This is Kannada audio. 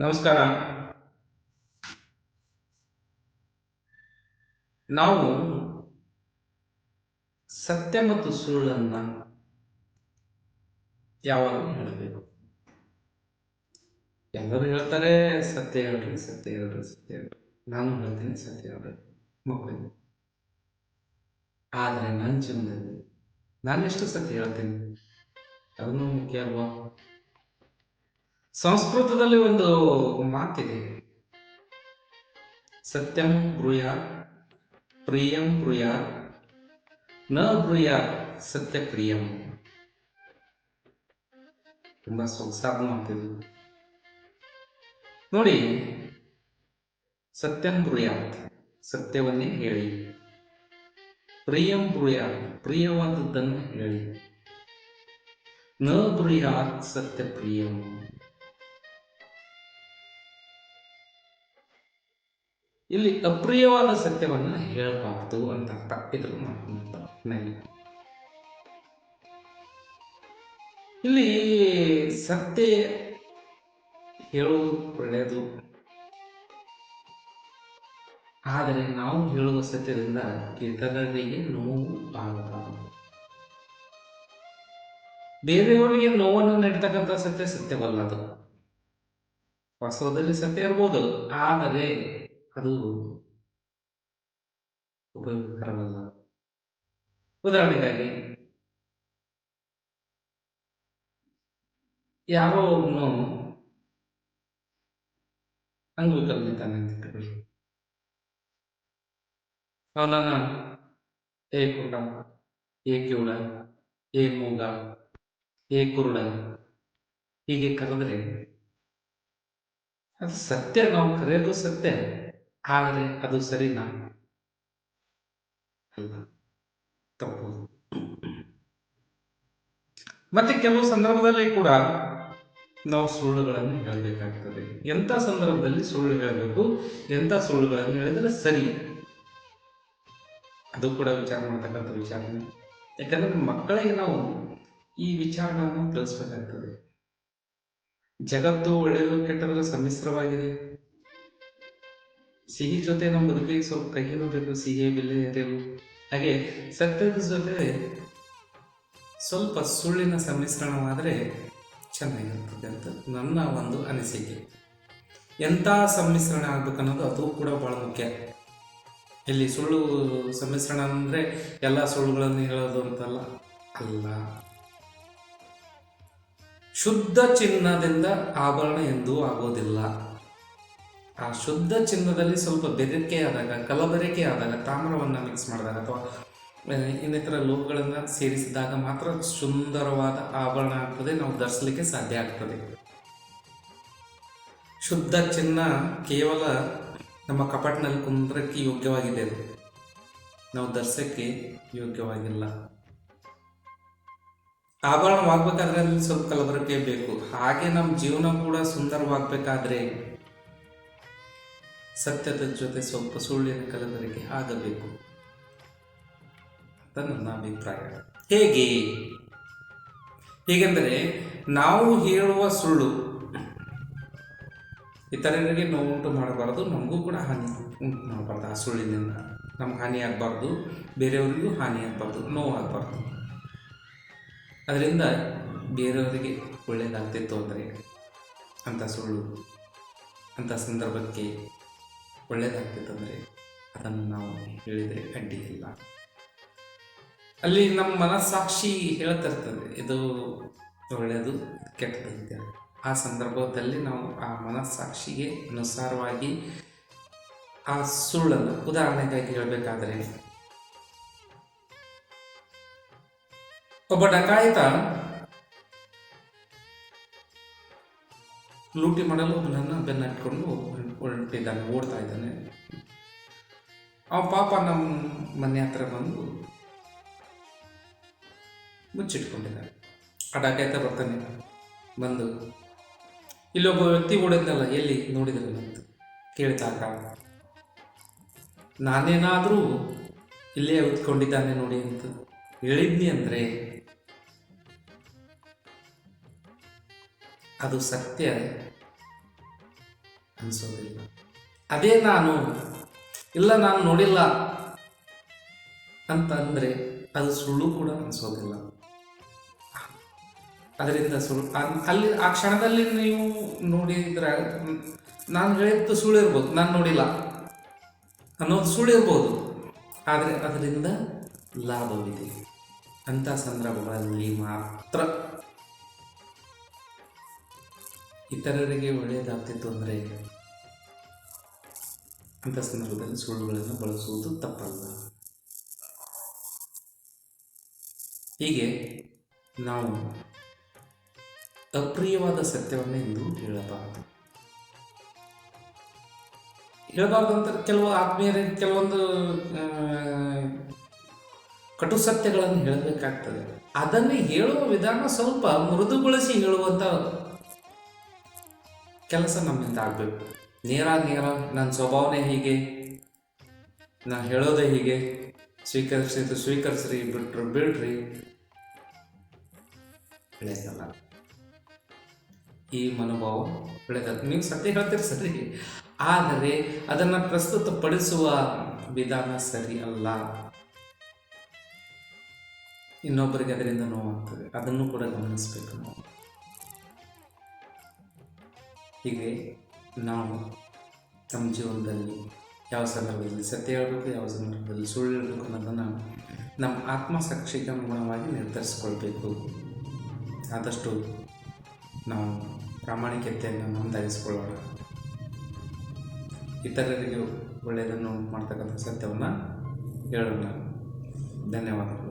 ನಮಸ್ಕಾರ. ನಾವು ಸತ್ಯ ಮತ್ತು ಸುಳ್ಳನ್ನ ಯಾವಾಗ ಹೇಳಬೇಕು. ಎಲ್ಲರೂ ಹೇಳ್ತಾರೆ, ಸತ್ಯ ಹೇಳ್ರಿ ಸತ್ಯ ಹೇಳ್ರಿ ಸತ್ಯ ಹೇಳ್ರಿ. ನಾನು ಹೇಳ್ತೀನಿ, ಸತ್ಯ ಹೇಳ್ರಿ. ಮಕ್ಕಳಿಗೆ ಆದರೆ ನನ್ನ ಜೀವನದಲ್ಲಿ ನಾನು ಎಷ್ಟು ಸತ್ಯ ಹೇಳ್ತೀನಿ? ಅದನ್ನು ಮುಖ್ಯ ಅಲ್ವಾ? ಸಂಸ್ಕೃತದಲ್ಲಿ ಒಂದು ಮಾತಿದೆ. ಸತ್ಯಂ ಬ್ರೂಯ, ಪ್ರಿಯಂ ಬ್ರೂಯ, ನ ಬ್ರೂಯ, ಸತ್ಯ ಪ್ರಿಯಂ. ತುಂಬಾ ಸೊಗಸಾದ ಮಾತಿದು ನೋಡಿ, ಸತ್ಯಂ ಬ್ರೂಯಾತ್ ಸತ್ಯವನ್ನೇ ಹೇಳಿ. ಪ್ರಿಯಂ ಬ್ರೂಯ, ಪ್ರಿಯವಾದದ್ದನ್ನು ಹೇಳಿ. ನ ಬ್ರೂಯಾತ್ ಸತ್ಯ ಇಲ್ಲಿ ಅಪ್ರಿಯವಾದ ಸತ್ಯವನ್ನು ಹೇಳಬಾರ್ದು ಅಂತ ಅರ್ಥ ಇದ್ರ ಇಲ್ಲಿ ಸತ್ಯ ಹೇಳುವುದು ಒಳ್ಳೆಯದು. ಆದರೆ ನಾವು ಹೇಳುವ ಸತ್ಯದಿಂದ ಇತರರಿಗೆ ನೋವು ಆಗಬಾರದು. ಬೇರೆಯವರಿಗೆ ನೋವನ್ನು ನೀಡ್ತಕ್ಕಂಥ ಸತ್ಯ ಸತ್ಯವಲ್ಲ ಅದು ವಾಸ್ತವದಲ್ಲಿ ಸತ್ಯ ಇರ್ಬೋದು. ಆದರೆ ಅದು ಉಪಯೋಗಕರವಲ್ಲ ಉದಾಹರಣೆಗಾಗಿ ಯಾರೋ ಒಬ್ಬನು ಅಂಗವಿಕಲನಿದ್ದಾನೆ ಅಂತ ಇಟ್ಕೊಳ್ಳಿ ಅವನನ್ನ ಏ ಕುಂಡ ಏ ಕಿವುಡ ಏ ಮೂಗ ಏ ಕುರುಡ ಹೀಗೆ ಕರೆದ್ರೆ ಅದು ಸತ್ಯ ನಾವು ಕರೆಯೋದು ಸತ್ಯ ಆದರೆ ಅದು ಸರಿನಾ? ಅಲ್ಲ ತಪ್ಪು ಮತ್ತೆ ಕೆಲವು ಸಂದರ್ಭದಲ್ಲಿ ಕೂಡ ನಾವು ಸುಳ್ಳುಗಳನ್ನು ಹೇಳಬೇಕಾಗ್ತದೆ. ಎಂಥ ಸಂದರ್ಭದಲ್ಲಿ ಸುಳ್ಳು ಹೇಳಬೇಕು? ಎಂಥ ಸುಳ್ಳುಗಳನ್ನು ಹೇಳಿದರೆ ಸರಿ? ಅದು ಕೂಡ ವಿಚಾರ ಮಾಡ್ತಕ್ಕಂಥ ವಿಚಾರನೆ ಯಾಕಂದ್ರೆ ಮಕ್ಕಳಿಗೆ ನಾವು ಈ ವಿಚಾರಗಳನ್ನು ತಿಳಿಸ್ಬೇಕಾಗ್ತದೆ. ಜಗತ್ತು ಒಳ್ಳೆಯದು ಕೆಟ್ಟದರ ಸಮ್ಮಿಶ್ರವಾಗಿದೆ. ಸಿಹಿ ಜೊತೆ ನಮ್ಮ ಬದುಕಿಗೆ ಸ್ವಲ್ಪ ಕಹಿನೂ ಬೇಕು ಸಿಹಿ ಬೆಲೆ ಹಾಗೆ ಸತ್ಯದ ಜೊತೆ ಸ್ವಲ್ಪ ಸುಳ್ಳಿನ ಸಮ್ಮಿಶ್ರಣವಾದರೆ ಚೆನ್ನಾಗಿರ್ತದೆ ಅಂತ ನನ್ನ ಒಂದು ಅನಿಸಿಕೆ. ಎಂಥ ಸಮ್ಮಿಶ್ರಣ ಆಗ್ಬೇಕನ್ನೋದು ಅದು ಕೂಡ ಭಾಳ ಮುಖ್ಯ. ಇಲ್ಲಿ ಸುಳ್ಳು ಸಮ್ಮಿಶ್ರಣ ಅಂದರೆ ಎಲ್ಲ ಸುಳ್ಳುಗಳನ್ನು ಹೇಳೋದು ಅಂತಲ್ಲ, ಅಲ್ಲ. ಶುದ್ಧ ಚಿನ್ನದಿಂದ ಆಭರಣ ಎಂದೂ ಆಗೋದಿಲ್ಲ. ಆ ಶುದ್ಧ ಚಿನ್ನದಲ್ಲಿ ಸ್ವಲ್ಪ ಬೆದರಿಕೆ ಆದಾಗ, ಕಲಬೆರಕೆ ಆದಾಗ, ತಾಮ್ರವನ್ನು ಮಿಕ್ಸ್ ಮಾಡಿದಾಗ ಅಥವಾ ಇನ್ನಿತರ ಲೋಹಗಳನ್ನು ಸೇರಿಸಿದಾಗ ಮಾತ್ರ ಸುಂದರವಾದ ಆಭರಣ ಆಗ್ತದೆ, ನಾವು ಧರಿಸಲಿಕ್ಕೆ ಸಾಧ್ಯ ಆಗ್ತದೆ. ಶುದ್ಧ ಚಿನ್ನ ಕೇವಲ ನಮ್ಮ ಕಪಾಟಿನಲ್ಲಿ ಕುಂದ್ರಕ್ಕೆ ಯೋಗ್ಯವಾಗಿದೆ. ಅದು ನಾವು ಧರಿಸಕ್ಕೆ ಯೋಗ್ಯವಾಗಿಲ್ಲ. ಆಭರಣವಾಗಬೇಕಾದ್ರೆ ಅಲ್ಲಿ ಸ್ವಲ್ಪ ಕಲಬರಕೆ ಬೇಕು. ಹಾಗೆ ನಮ್ಮ ಜೀವನ ಕೂಡ ಸುಂದರವಾಗಬೇಕಾದ್ರೆ ಸತ್ಯದ ಜೊತೆ ಸ್ವಲ್ಪ ಸುಳ್ಳಿನ ಕಲಬೆರಕೆ ಆಗಬೇಕು. ಅಂತ ನನ್ನ ಅಭಿಪ್ರಾಯ. ಹೇಗೆ? ಹೇಗೆಂದರೆ ನಾವು ಹೇಳುವ ಸುಳ್ಳು ಇತರರಿಗೆ ನೋವುಂಟು ಮಾಡಬಾರ್ದು, ನಮಗೂ ಕೂಡ ಹಾನಿ ಉಂಟು ಮಾಡಬಾರ್ದು. ಆ ಸುಳ್ಳಿನಿಂದ ನಮ್ಗೆ ಹಾನಿ ಆಗಬಾರ್ದು, ಬೇರೆಯವರಿಗೂ ಹಾನಿ ಆಗಬಾರ್ದು, ನೋವು ಅದರಿಂದ ಬೇರೆಯವರಿಗೆ ಒಳ್ಳೆಯದಾಗ್ತಿತ್ತು ಅಂದರೆ ಅಂಥ ಸುಳ್ಳು, ಅಂಥ ಸಂದರ್ಭಕ್ಕೆ ಒಳ್ಳೆಯದಾಗ್ತಿತ್ತಂದರೆ ಅದನ್ನು ನಾವು ಹೇಳಿದರೆ ಅಡ್ಡಿ ಇಲ್ಲ. ಅಲ್ಲಿ ನಮ್ಮ ಮನಸ್ಸಾಕ್ಷಿ ಹೇಳ್ತಿರ್ತದೆ ಇದು ಒಳ್ಳೆಯದು ಕೆಟ್ಟದ್ದು ಆ ಸಂದರ್ಭದಲ್ಲಿ ನಾವು ಆ ಮನಸ್ಸಾಕ್ಷಿಗೆ ಅನುಸಾರವಾಗಿ ಆ ಸುಳ್ಳನ್ನು ಉದಾಹರಣೆಗಾಗಿ ಹೇಳಬೇಕಾದ್ರೆ, ಒಬ್ಬ ಡಕಾಯಿತ ಲೂಟಿ ಮಾಡಲು ಬೆನ್ನ ಬೆನ್ನಟ್ಕೊಂಡು ಹೊರಟಿದ್ದಾನೆ, ಓಡ್ತಾ ಇದ್ದಾನೆ. ಆ ಪಾಪ ನಮ್ಮ ಮನೆ ಹತ್ರ ಬಂದು ಮುಚ್ಚಿಟ್ಕೊಂಡಿದ್ದಾನೆ. ಆ ಡಕಾಯಿತ ಬರ್ತಾನೆ. ಬಂದು, ಇಲ್ಲೊಬ್ಬ ವ್ಯಕ್ತಿ ಓಡಿದ್ನಲ್ಲ ಎಲ್ಲಿ ನೋಡಿದ್ರೆ ಅಂತ ಕೇಳಿದಾಗ, ನಾನೇನಾದರೂ ಇಲ್ಲೇ ಉತ್ಕೊಂಡಿದ್ದಾನೆ ನೋಡಿ ಅಂತ ಹೇಳಿದ್ನಿ ಅಂದರೆ, ಅದು ಸತ್ಯ. ಅನಿಸೋದಿಲ್ಲ. ಅದೇ ನಾನು, ಇಲ್ಲ ನಾನು ನೋಡಿಲ್ಲ ಅಂತ ಅಂದರೆ ಅದು ಸುಳ್ಳು ಕೂಡ ಅನಿಸೋದಿಲ್ಲ. ಅದರಿಂದ ಸುಳ್ಳು ಅಲ್ಲಿ, ಆ ಕ್ಷಣದಲ್ಲಿ ನೀವು ನೋಡಿದ್ರೆ, ನಾನು ಹೇಳಿದ್ದು ಸುಳ್ಳು ಇರ್ಬೋದು ನಾನು ನೋಡಿಲ್ಲ ಅನ್ನೋದು ಸುಳ್ಳು ಇರ್ಬೋದು ಆದರೆ ಅದರಿಂದ ಲಾಭವಿದೆ. ಅಂಥ ಸಂದರ್ಭಗಳಲ್ಲಿ ಮಾತ್ರ ಇತರರಿಗೆ ಒಳ್ಳೆಯದಾಗ್ತಿತ್ತು ಅಂದರೆ ಅಂಥ ಸಂದರ್ಭದಲ್ಲಿ ಸುಳ್ಳುಗಳನ್ನು ಬಳಸುವುದು ತಪ್ಪಲ್ಲ. ಹೀಗೆ ನಾವು ಅಪ್ರಿಯವಾದ ಸತ್ಯವನ್ನು ಎಂದು ಹೇಳಬಾರದು. ಹೇಳಬಾರ್ದು ಅಂತ ಕೆಲವು ಆತ್ಮೀಯರಿಗೆ ಕೆಲವೊಂದು ಕಟು ಸತ್ಯಗಳನ್ನು ಹೇಳಬೇಕಾಗ್ತದೆ. ಅದನ್ನು ಹೇಳುವ ವಿಧಾನ ಸ್ವಲ್ಪ ಮೃದುಗೊಳಿಸಿ ಹೇಳುವಂಥ ಕೆಲಸ ನಮ್ಮಿಂದ ಆಗಬೇಕು ನೇರ ನೇರ ನನ್ನ ಸ್ವಭಾವನೆ ಹೀಗೆ ನಾನು ಹೇಳೋದೇ ಹೀಗೆ, ಸ್ವೀಕರಿಸಿದ್ದು ಸ್ವೀಕರಿಸ್ರಿ ಬಿಟ್ಟರು ಬಿಡ್ರಿ. ಬೆಳೆಸಲ್ಲ ಈ ಮನೋಭಾವ ಬೆಳೆದ ನೀವು ಸತ್ಯ ಹೇಳ್ತೀರಿ ಸರಿ. ಆದರೆ ಅದನ್ನು ಪ್ರಸ್ತುತಪಡಿಸುವ ವಿಧಾನ ಸರಿ ಅಲ್ಲ. ಇನ್ನೊಬ್ಬರಿಗೆ ಅದರಿಂದ ನೋವಾಗ್ತದೆ. ಅದನ್ನು ಕೂಡ ಗಮನಿಸಬೇಕು ನಾವು. ಹೀಗೆ ನಾವು ನಮ್ಮ ಜೀವನದಲ್ಲಿ ಯಾವ ಸಂದರ್ಭದಲ್ಲಿ ಸತ್ಯ ಹೇಳಬೇಕು, ಯಾವ ಸಂದರ್ಭದಲ್ಲಿ ಸುಳ್ಳು ಹೇಳಬೇಕು ಅನ್ನೋದನ್ನು ನಮ್ಮ ಆತ್ಮಸಾಕ್ಷಿಗೆ ಅನುಗುಣವಾಗಿ ನಿರ್ಧರಿಸ್ಕೊಳ್ಬೇಕು. ಆದಷ್ಟು ನಾವು ಪ್ರಾಮಾಣಿಕತೆಯನ್ನು ನೋಂದಾಯಿಸ್ಕೊಳ್ಳೋಣ. ಇತರರಿಗೆ ಒಳ್ಳೆಯದನ್ನು ಮಾಡ್ತಕ್ಕಂಥ ಸತ್ಯವನ್ನು ಹೇಳೋಣ. ಧನ್ಯವಾದ